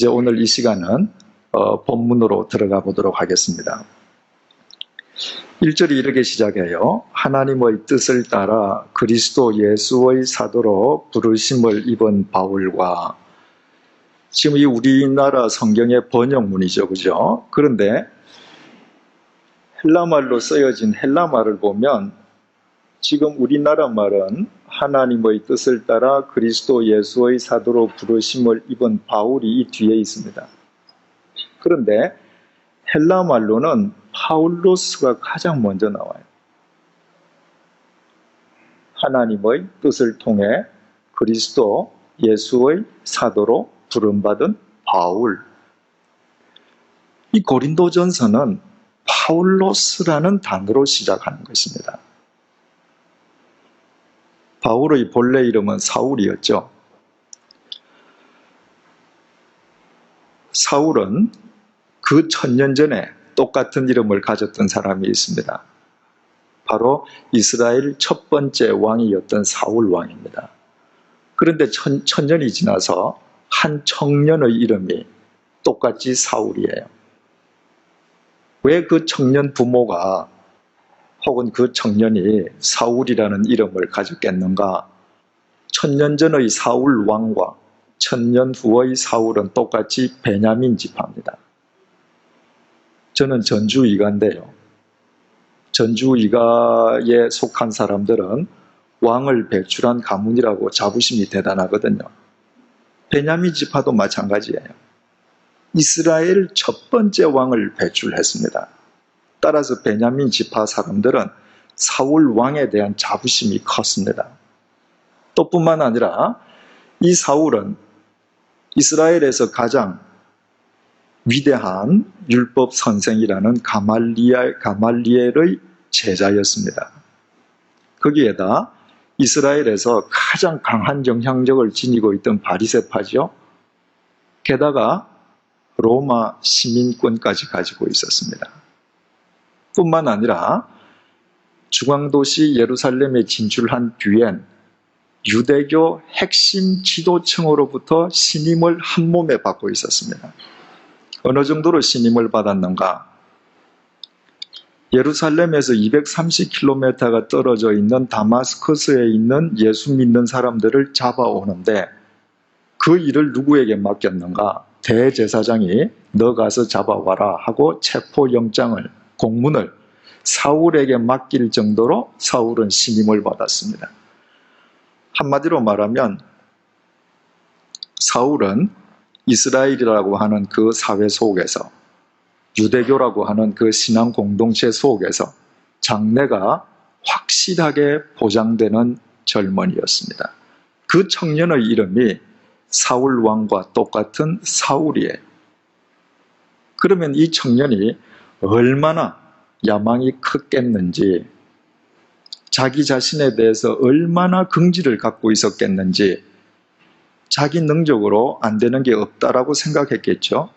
이제 오늘 이 시간은 어, 본문으로 들어가 보도록 하겠습니다. 1절이 이렇게 시작해요. 하나님의 뜻을 따라 그리스도 예수의 사도로 부르심을 입은 바울과 지금 이 우리나라 성경의 번역문이죠. 그죠? 그런데 헬라말로 쓰여진 헬라말을 보면 지금 우리나라 말은 하나님의 뜻을 따라 그리스도 예수의 사도로 부르심을 입은 바울이 이 뒤에 있습니다. 그런데 헬라 말로는 파울로스가 가장 먼저 나와요. 하나님의 뜻을 통해 그리스도 예수의 사도로 부름받은 바울. 이 고린도전서는 파울로스라는 단어로 시작하는 것입니다. 바울의 본래 이름은 사울이었죠. 사울은 그 천년 전에 똑같은 이름을 가졌던 사람이 있습니다. 바로 이스라엘 첫 번째 왕이었던 사울 왕입니다. 그런데 천, 천년이 지나서 한 청년의 이름이 똑같이 사울이에요. 왜 그 청년 부모가 혹은 그 청년이 사울이라는 이름을 가졌겠는가? 천년 전의 사울 왕과 천년 후의 사울은 똑같이 베냐민 지파입니다. 저는 전주 이가인데요. 전주 이가에 속한 사람들은 왕을 배출한 가문이라고 자부심이 대단하거든요. 베냐민 지파도 마찬가지예요. 이스라엘 첫 번째 왕을 배출했습니다. 따라서 베냐민 지파 사람들은 사울 왕에 대한 자부심이 컸습니다. 또 뿐만 아니라 이 사울은 이스라엘에서 가장 위대한 율법 선생이라는 가말리엘, 가말리엘의 제자였습니다. 거기에다 이스라엘에서 가장 강한 영향력을 지니고 있던 바리세파죠. 게다가 로마 시민권까지 가지고 있었습니다. 뿐만 아니라 중앙도시 예루살렘에 진출한 뒤엔 유대교 핵심 지도층으로부터 신임을 한 몸에 받고 있었습니다. 어느 정도로 신임을 받았는가? 예루살렘에서 230km가 떨어져 있는 다마스커스에 있는 예수 믿는 사람들을 잡아오는데 그 일을 누구에게 맡겼는가? 대제사장이 너 가서 잡아와라 하고 체포영장을 공문을 사울에게 맡길 정도로 사울은 신임을 받았습니다. 한마디로 말하면 사울은 이스라엘이라고 하는 그 사회 속에서 유대교라고 하는 그 신앙 공동체 속에서 장래가 확실하게 보장되는 젊은이였습니다. 그 청년의 이름이 사울 왕과 똑같은 사울이에요. 그러면 이 청년이 얼마나 야망이 컸겠는지, 자기 자신에 대해서 얼마나 긍지를 갖고 있었겠는지, 자기 능력으로 안 되는 게 없다라고 생각했겠죠.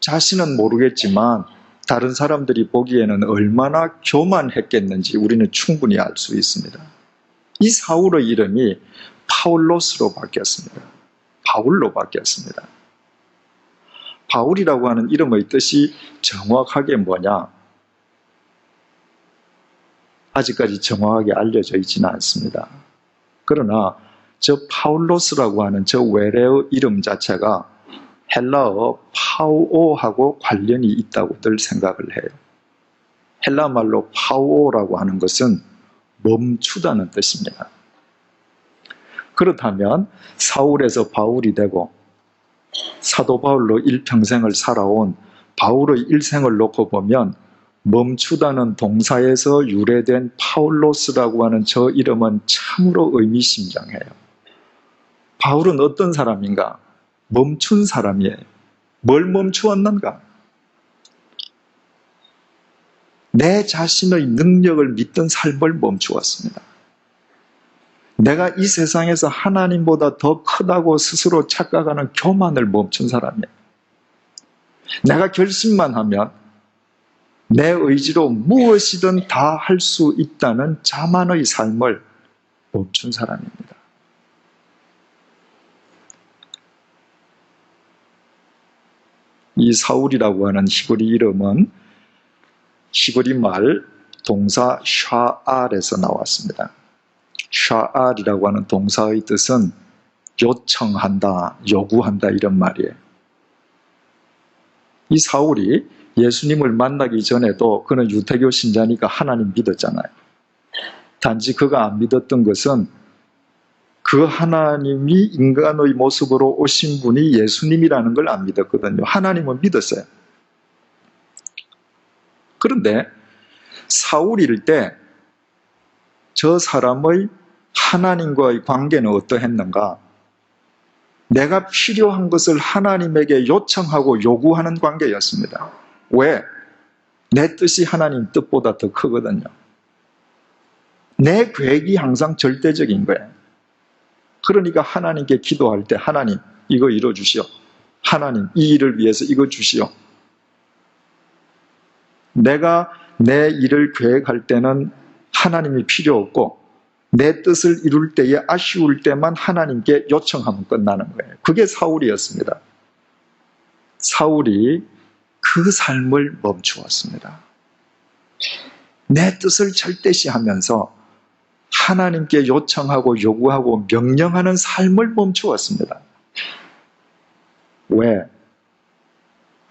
자신은 모르겠지만 다른 사람들이 보기에는 얼마나 교만했겠는지 우리는 충분히 알 수 있습니다. 이 사울의 이름이 파울로스로 바뀌었습니다. 바울로 바뀌었습니다. 바울이라고 하는 이름의 뜻이 정확하게 뭐냐? 아직까지 정확하게 알려져 있지는 않습니다. 그러나 저 파울로스라고 하는 저 외래의 이름 자체가 헬라어 파우오하고 관련이 있다고들 생각을 해요. 헬라 말로 파우오라고 하는 것은 멈추다는 뜻입니다. 그렇다면 사울에서 바울이 되고 사도 바울로 일평생을 살아온 바울의 일생을 놓고 보면 멈추다는 동사에서 유래된 파울로스라고 하는 저 이름은 참으로 의미심장해요. 바울은 어떤 사람인가? 멈춘 사람이에요. 뭘 멈추었는가? 내 자신의 능력을 믿던 삶을 멈추었습니다. 내가 이 세상에서 하나님보다 더 크다고 스스로 착각하는 교만을 멈춘 사람이에요. 내가 결심만 하면 내 의지로 무엇이든 다 할 수 있다는 자만의 삶을 멈춘 사람입니다. 이 사울이라고 하는 히브리 이름은 히브리 말 동사 샤알에서 나왔습니다. 샤알이라고 하는 동사의 뜻은 요청한다, 요구한다 이런 말이에요. 이 사울이 예수님을 만나기 전에도 그는 유태교 신자니까 하나님 믿었잖아요. 단지 그가 안 믿었던 것은 그 하나님이 인간의 모습으로 오신 분이 예수님이라는 걸 안 믿었거든요. 하나님은 믿었어요. 그런데 사울일 때 저 사람의 하나님과의 관계는 어떠했는가? 내가 필요한 것을 하나님에게 요청하고 요구하는 관계였습니다. 왜? 내 뜻이 하나님 뜻보다 더 크거든요. 내 계획이 항상 절대적인 거예요. 그러니까 하나님께 기도할 때 하나님 이거 이뤄 주시오. 하나님 이 일을 위해서 이거 주시오. 내가 내 일을 계획할 때는 하나님이 필요 없고 내 뜻을 이룰 때에 아쉬울 때만 하나님께 요청하면 끝나는 거예요. 그게 사울이었습니다. 사울이 그 삶을 멈추었습니다. 내 뜻을 절대시 하면서 하나님께 요청하고 요구하고 명령하는 삶을 멈추었습니다. 왜?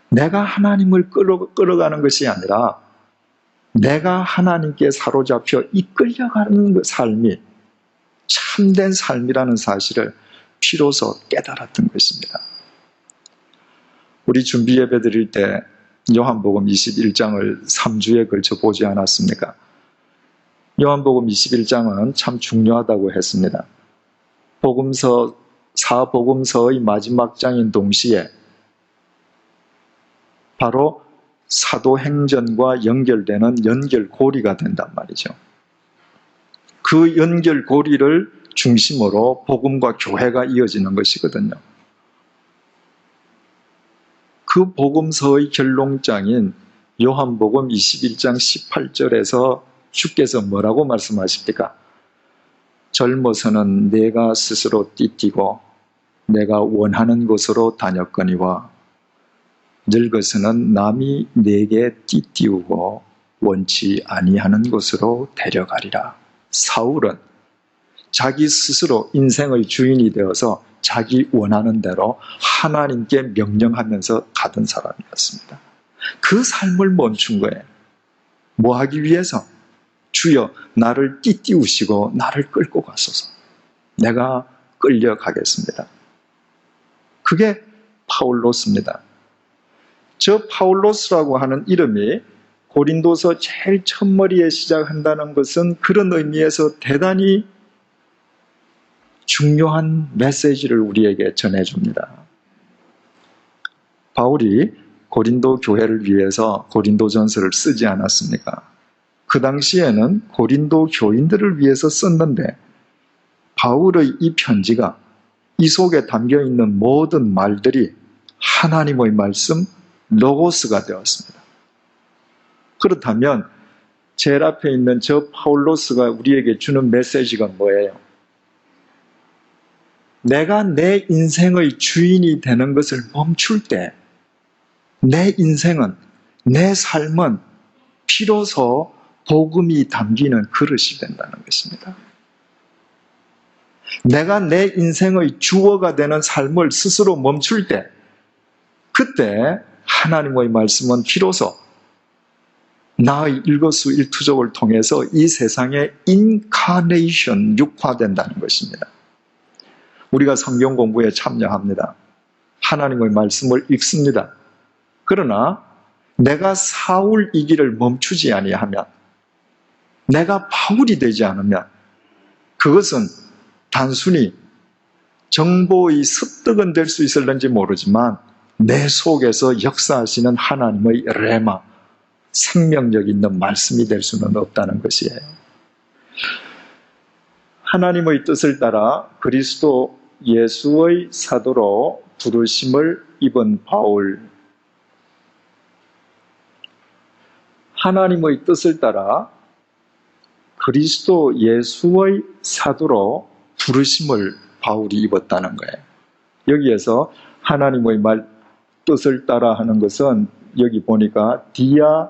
내가 하나님을 끌어, 끌어가는 것이 아니라 내가 하나님께 사로잡혀 이끌려가는 그 삶이 참된 삶이라는 사실을 비로소 깨달았던 것입니다. 우리 준비 예배 드릴 때 요한복음 21장을 3주에 걸쳐 보지 않았습니까? 요한복음 21장은 참 중요하다고 했습니다. 복음서, 사복음서의 마지막 장인 동시에 바로 사도행전과 연결되는 연결고리가 된단 말이죠. 그 연결고리를 중심으로 복음과 교회가 이어지는 것이거든요. 그 복음서의 결론장인 요한복음 21장 18절에서 주께서 뭐라고 말씀하십니까? 젊어서는 내가 스스로 띠띠고 내가 원하는 곳으로 다녔거니와 늙어서는 남이 내게 띠띠우고 원치 아니하는 곳으로 데려가리라. 사울은 자기 스스로 인생의 주인이 되어서 자기 원하는 대로 하나님께 명령하면서 가던 사람이었습니다. 그 삶을 멈춘 거예요. 뭐 하기 위해서? 주여, 나를 띠띠우시고 나를 끌고 가소서. 내가 끌려가겠습니다. 그게 파울로스입니다. 저 파울로스라고 하는 이름이 고린도서 제일 첫머리에 시작한다는 것은 그런 의미에서 대단히 중요한 메시지를 우리에게 전해줍니다. 바울이 고린도 교회를 위해서 고린도 전서를 쓰지 않았습니까? 그 당시에는 고린도 교인들을 위해서 썼는데 바울의 이 편지가 이 속에 담겨 있는 모든 말들이 하나님의 말씀, 로고스가 되었습니다. 그렇다면 제일 앞에 있는 저 파울로스가 우리에게 주는 메시지가 뭐예요? 내가 내 인생의 주인이 되는 것을 멈출 때, 내 인생은, 내 삶은 비로소 복음이 담기는 그릇이 된다는 것입니다. 내가 내 인생의 주어가 되는 삶을 스스로 멈출 때, 그때 하나님의 말씀은 비로소 나의 일거수일투족을 통해서 이 세상에 인카네이션 육화된다는 것입니다. 우리가 성경 공부에 참여합니다. 하나님의 말씀을 읽습니다. 그러나 내가 사울이기를 멈추지 아니하면 내가 바울이 되지 않으면 그것은 단순히 정보의 습득은 될 수 있을는지 모르지만 내 속에서 역사하시는 하나님의 레마, 생명력 있는 말씀이 될 수는 없다는 것이에요. 하나님의 뜻을 따라 그리스도 예수의 사도로 부르심을 입은 바울. 하나님의 뜻을 따라 그리스도 예수의 사도로 부르심을 바울이 입었다는 거예요. 여기에서 하나님의 말, 뜻을 따라 하는 것은 여기 보니까 디아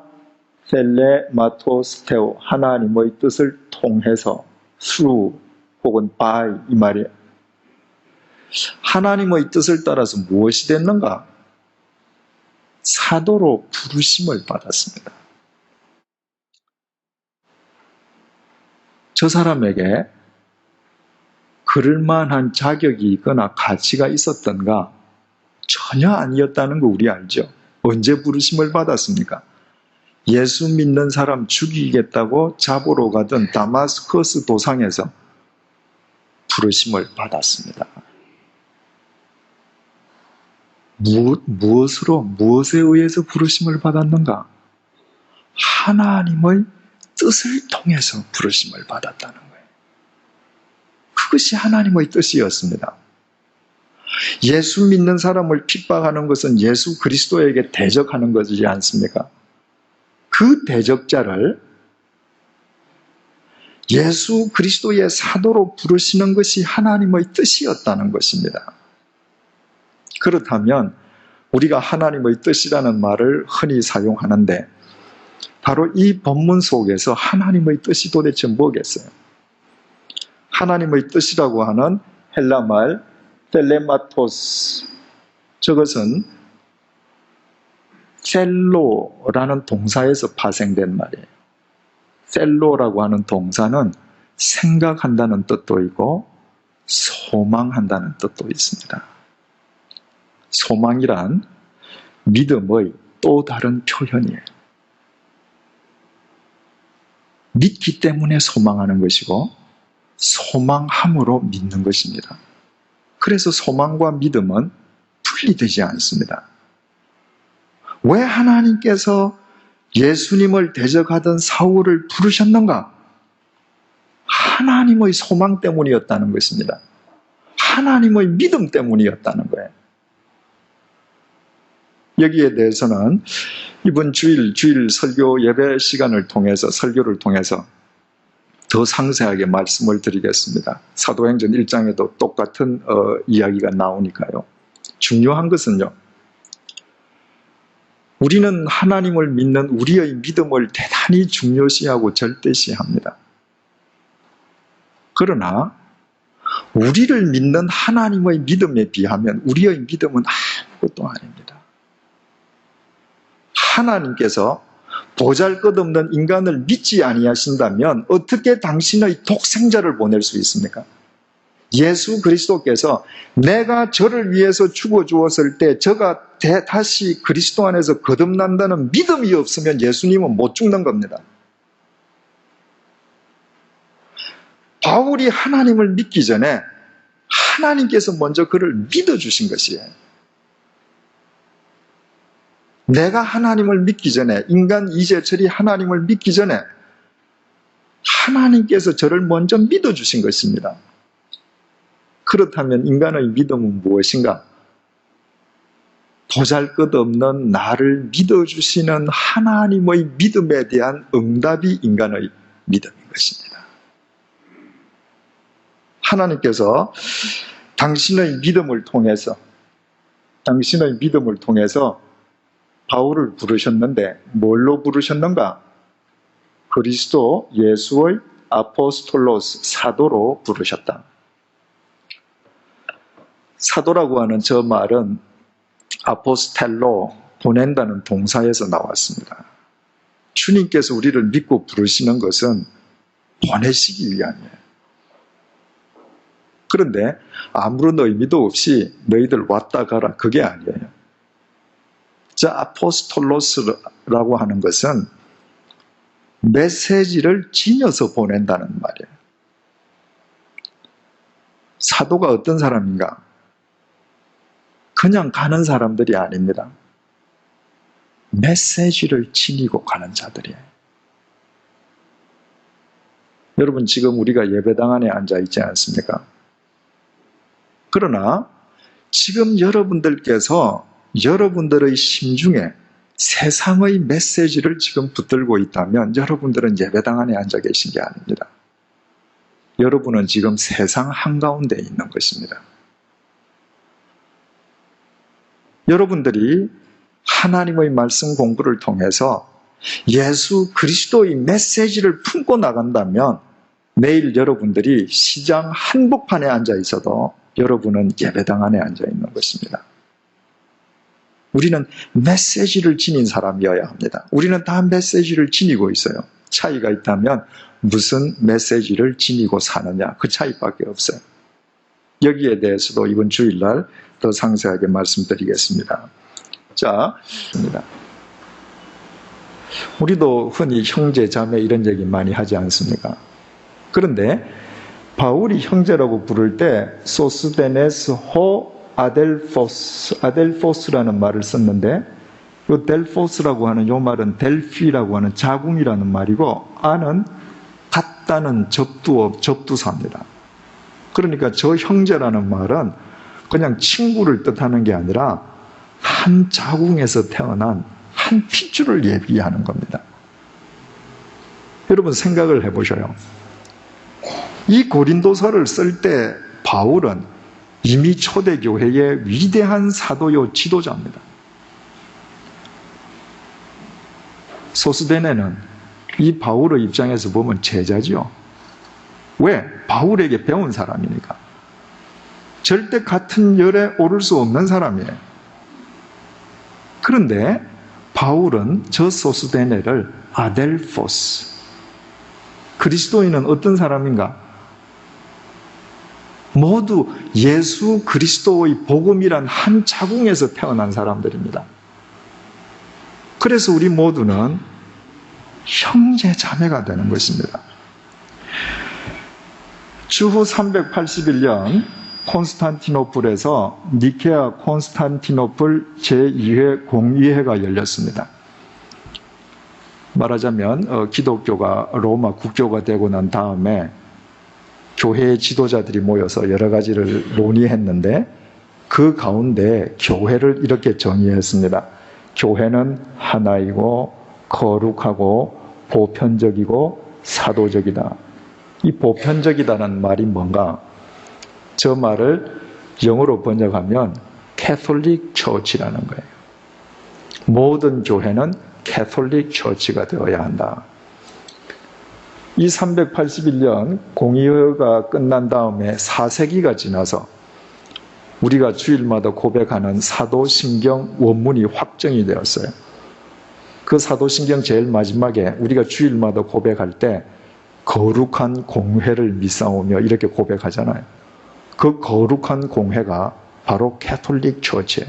셀레마토스테오 하나님의 뜻을 통해서 through 혹은 by 이 말이에요. 하나님의 뜻을 따라서 무엇이 됐는가? 사도로 부르심을 받았습니다. 저 사람에게 그럴 만한 자격이 있거나 가치가 있었던가? 전혀 아니었다는 거 우리 알죠? 언제 부르심을 받았습니까? 예수 믿는 사람 죽이겠다고 잡으러 가던 다마스커스 도상에서 부르심을 받았습니다. 무엇, 무엇으로, 무엇에 의해서 부르심을 받았는가? 하나님의 뜻을 통해서 부르심을 받았다는 거예요. 그것이 하나님의 뜻이었습니다. 예수 믿는 사람을 핍박하는 것은 예수 그리스도에게 대적하는 것이지 않습니까? 그 대적자를 예수 그리스도의 사도로 부르시는 것이 하나님의 뜻이었다는 것입니다. 그렇다면 우리가 하나님의 뜻이라는 말을 흔히 사용하는데 바로 이 본문 속에서 하나님의 뜻이 도대체 뭐겠어요? 하나님의 뜻이라고 하는 헬라 말 텔레마토스 저것은 셀로라는 동사에서 파생된 말이에요. 셀로라고 하는 동사는 생각한다는 뜻도 있고 소망한다는 뜻도 있습니다. 소망이란 믿음의 또 다른 표현이에요. 믿기 때문에 소망하는 것이고 소망함으로 믿는 것입니다. 그래서 소망과 믿음은 분리되지 않습니다. 왜 하나님께서 예수님을 대적하던 사울을 부르셨는가? 하나님의 소망 때문이었다는 것입니다. 하나님의 믿음 때문이었다는 거예요. 여기에 대해서는 이번 주일, 주일 설교 예배 시간을 통해서, 설교를 통해서 더 상세하게 말씀을 드리겠습니다. 사도행전 1장에도 똑같은 어, 이야기가 나오니까요. 중요한 것은요, 우리는 하나님을 믿는 우리의 믿음을 대단히 중요시하고 절대시합니다. 그러나 우리를 믿는 하나님의 믿음에 비하면 우리의 믿음은 아무것도 아닙니다. 하나님께서 보잘것없는 인간을 믿지 아니하신다면 어떻게 당신의 독생자를 보낼 수 있습니까? 예수 그리스도께서 내가 저를 위해서 죽어 주었을 때 저가 다시 그리스도 안에서 거듭난다는 믿음이 없으면 예수님은 못 죽는 겁니다. 바울이 하나님을 믿기 전에 하나님께서 먼저 그를 믿어 주신 것이에요. 내가 하나님을 믿기 전에, 인간 이재철이 하나님을 믿기 전에 하나님께서 저를 먼저 믿어주신 것입니다. 그렇다면 인간의 믿음은 무엇인가? 보잘 것 없는 나를 믿어주시는 하나님의 믿음에 대한 응답이 인간의 믿음인 것입니다. 하나님께서 당신의 믿음을 통해서, 당신의 믿음을 통해서 바울을 부르셨는데, 뭘로 부르셨는가? 그리스도 예수의 아포스톨로스 사도로 부르셨다. 사도라고 하는 저 말은 아포스텔로 보낸다는 동사에서 나왔습니다. 주님께서 우리를 믿고 부르시는 것은 보내시기 위함이에요. 그런데 아무런 의미도 없이 너희들 왔다 가라 그게 아니에요. 저 아포스톨로스라고 하는 것은 메시지를 지녀서 보낸다는 말이에요. 사도가 어떤 사람인가? 그냥 가는 사람들이 아닙니다. 메시지를 지니고 가는 자들이에요. 여러분, 지금 우리가 예배당 안에 앉아 있지 않습니까? 그러나 지금 여러분들께서 여러분들의 심중에 세상의 메시지를 지금 붙들고 있다면 여러분들은 예배당 안에 앉아 계신 게 아닙니다. 여러분은 지금 세상 한가운데 있는 것입니다. 여러분들이 하나님의 말씀 공부를 통해서 예수 그리스도의 메시지를 품고 나간다면 내일 여러분들이 시장 한복판에 앉아 있어도 여러분은 예배당 안에 앉아 있는 것입니다. 우리는 메시지를 지닌 사람이어야 합니다. 우리는 다 메시지를 지니고 있어요. 차이가 있다면 무슨 메시지를 지니고 사느냐 그 차이밖에 없어요. 여기에 대해서도 이번 주일날 더 상세하게 말씀드리겠습니다. 자, 입니다. 우리도 흔히 형제, 자매 이런 얘기 많이 하지 않습니까? 그런데 바울이 형제라고 부를 때 소스데네스 호 아델포스 아델포스라는 말을 썼는데 이 델포스라고 하는 요 말은 델피라고 하는 자궁이라는 말이고 아는 같다는 접두어 접두사입니다. 그러니까 저 형제라는 말은 그냥 친구를 뜻하는 게 아니라 한 자궁에서 태어난 한 핏줄을 얘기하는 겁니다. 여러분 생각을 해보셔요. 이 고린도서를 쓸 때 바울은 이미 초대교회의 위대한 사도요 지도자입니다. 소스데네는 이 바울의 입장에서 보면 제자지요. 왜? 바울에게 배운 사람이니까. 절대 같은 열에 오를 수 없는 사람이에요. 그런데 바울은 저 소스데네를 아델포스, 그리스도인은 어떤 사람인가? 모두 예수 그리스도의 복음이란 한 자궁에서 태어난 사람들입니다. 그래서 우리 모두는 형제 자매가 되는 것입니다. 주후 381년 콘스탄티노플에서 니케아 콘스탄티노플 제2회 공의회가 열렸습니다. 말하자면 어, 기독교가 로마 국교가 되고 난 다음에 교회의 지도자들이 모여서 여러 가지를 논의했는데 그 가운데 교회를 이렇게 정의했습니다. 교회는 하나이고 거룩하고 보편적이고 사도적이다. 이 보편적이다는 말이 뭔가? 저 말을 영어로 번역하면 캐톨릭 처치라는 거예요. 모든 교회는 캐톨릭 처치가 되어야 한다. 이 381년 공의회가 끝난 다음에 4세기가 지나서 우리가 주일마다 고백하는 사도신경 원문이 확정이 되었어요. 그 사도신경 제일 마지막에 우리가 주일마다 고백할 때 거룩한 공회를 믿사오며 이렇게 고백하잖아요. 그 거룩한 공회가 바로 캐톨릭 처치예요.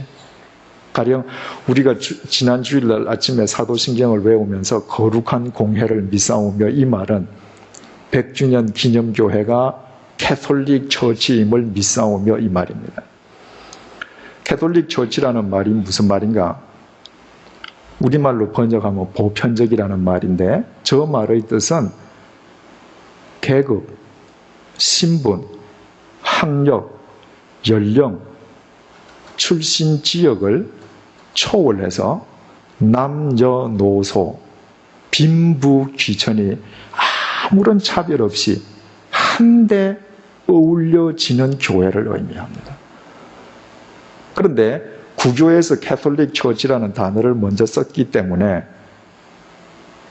가령 우리가 주, 지난 주일날 아침에 사도신경을 외우면서 거룩한 공회를 믿사오며 이 말은 100주년 기념교회가 캐톨릭 처치임을 믿사오며 이 말입니다. 캐톨릭 처치라는 말이 무슨 말인가? 우리말로 번역하면 보편적이라는 말인데 저 말의 뜻은 계급, 신분, 학력, 연령, 출신 지역을 초월해서 남녀노소, 빈부 귀천이 아무런 차별 없이 한데 어울려지는 교회를 의미합니다. 그런데 구교에서 캐톨릭 처치라는 단어를 먼저 썼기 때문에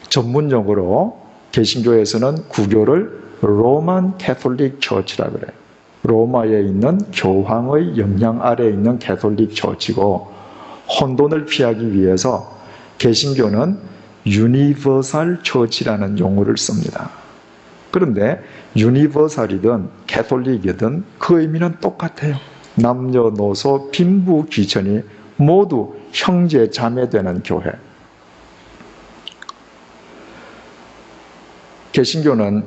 전문용어로 개신교에서는 구교를 로만 캐톨릭 처치라 그래요. 로마에 있는 교황의 영향 아래에 있는 캐톨릭 처치고 혼돈을 피하기 위해서 개신교는 유니버설 처치라는 용어를 씁니다. 그런데 유니버설이든 캐톨릭이든 그 의미는 똑같아요. 남녀노소 빈부 귀천이 모두 형제 자매 되는 교회. 개신교는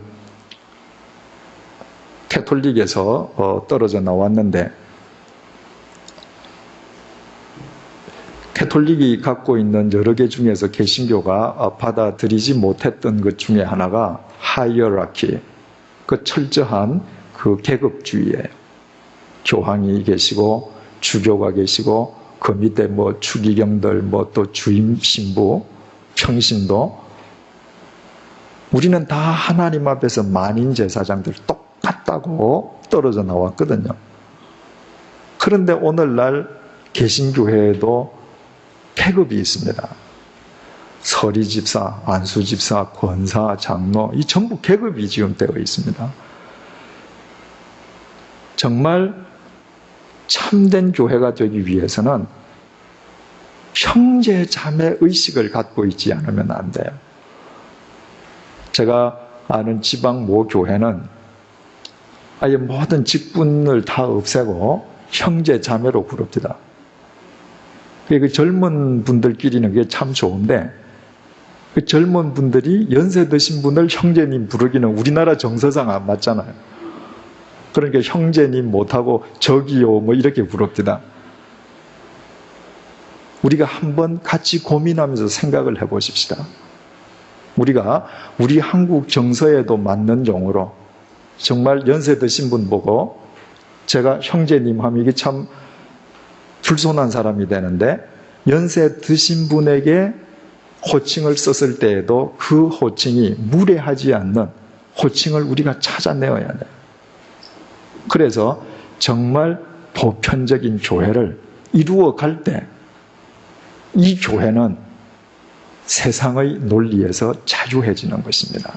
캐톨릭에서 어, 떨어져 나왔는데 캐톨릭이 갖고 있는 여러 개 중에서 개신교가 어, 받아들이지 못했던 것 중에 하나가 하이어라키, 그 철저한 그 계급주의예요. 교황이 계시고 주교가 계시고 그 밑에 뭐 추기경들 뭐 또 주임 신부 평신도 우리는 다 하나님 앞에서 만인 제사장들 똑같다고 떨어져 나왔거든요. 그런데 오늘날 개신교회에도 계급이 있습니다. 서리 집사, 안수 집사, 권사, 장로, 이 전부 계급이 지금 되어 있습니다. 정말 참된 교회가 되기 위해서는 형제 자매 의식을 갖고 있지 않으면 안 돼요. 제가 아는 지방 모 교회는 아예 모든 직분을 다 없애고 형제 자매로 부릅니다. 그 젊은 분들끼리는 그게 참 좋은데 그 젊은 분들이 연세 드신 분을 형제님 부르기는 우리나라 정서상 안 맞잖아요. 그러니까 형제님 못하고 저기요 뭐 이렇게 부릅니다. 우리가 한번 같이 고민하면서 생각을 해보십시다. 우리가 우리 한국 정서에도 맞는 용어로 정말 연세 드신 분 보고 제가 형제님 하면 이게 참 불손한 사람이 되는데 연세 드신 분에게 호칭을 썼을 때에도 그 호칭이 무례하지 않는 호칭을 우리가 찾아내어야 돼요. 그래서 정말 보편적인 교회를 이루어 갈 때 이 교회는 세상의 논리에서 자유해지는 것입니다.